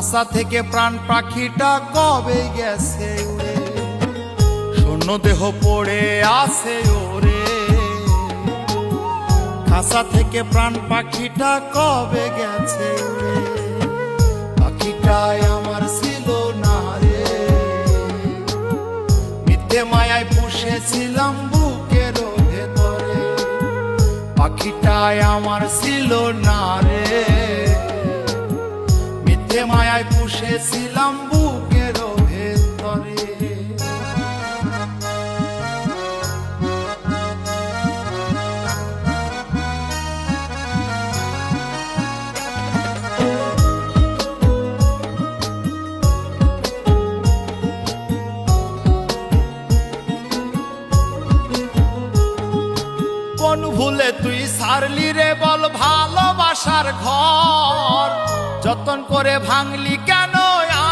খাসা থেকে প্রাণ পাখিটা কবে গেছে উড়ে শূন্য দেহ পড়ে আছে ওরে। খাসা থেকে প্রাণ পাখিটা কবে গেছে উড়ে পাখিটাই আমার ছিল না রে। মিথ্যে মায়ায় পুষেছিলাম বুকের ভেতরে। পাখিটাই আমার ছিল না রে। মায়ায় পুষেছিলাম বুকের ভেতরে। কোন ভুলে তুই সারলি রে বল ভালোবাসার ঘর। যতন করে ভাঙলি কেন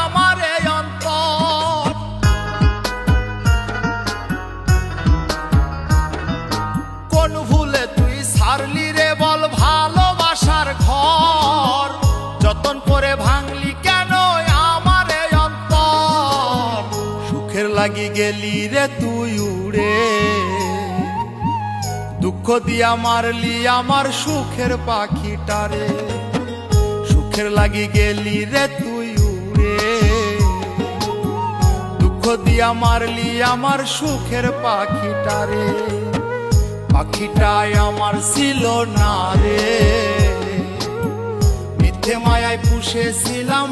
আমার অন্তর? কোন ভুলে তুই সারলি রে বল ভালোবাসার ঘর? যতন করে ভাঙলি কেন আমার অন্তর? সুখের লাগি গেলি রে তুই উড়ে। দুঃখ দিয়া মারলি আমার সুখের পাখিটারে। সুখের লাগি গেলি রে তুই উড়ে। দুঃখ দিয়া মারলি আমার সুখের পাখিটা রে। পাখিটাই আমার ছিল না রে। মিথ্যে মায়ায় পুষেছিলাম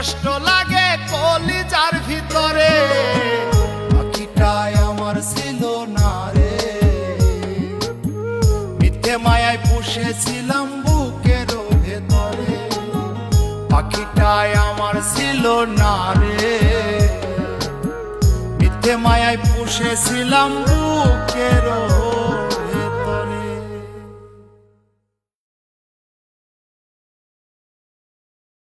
কষ্ট লাগে কলিজার ভিতরে। পাখিটাই আমার ছিল না রে। মিথ্যে মায়ায় পুষেছিলাম বুকের ভেতরে। পাখিটায় আমার ছিল না রে। মিথ্যে মায়ায় পুষেছিলাম বুকের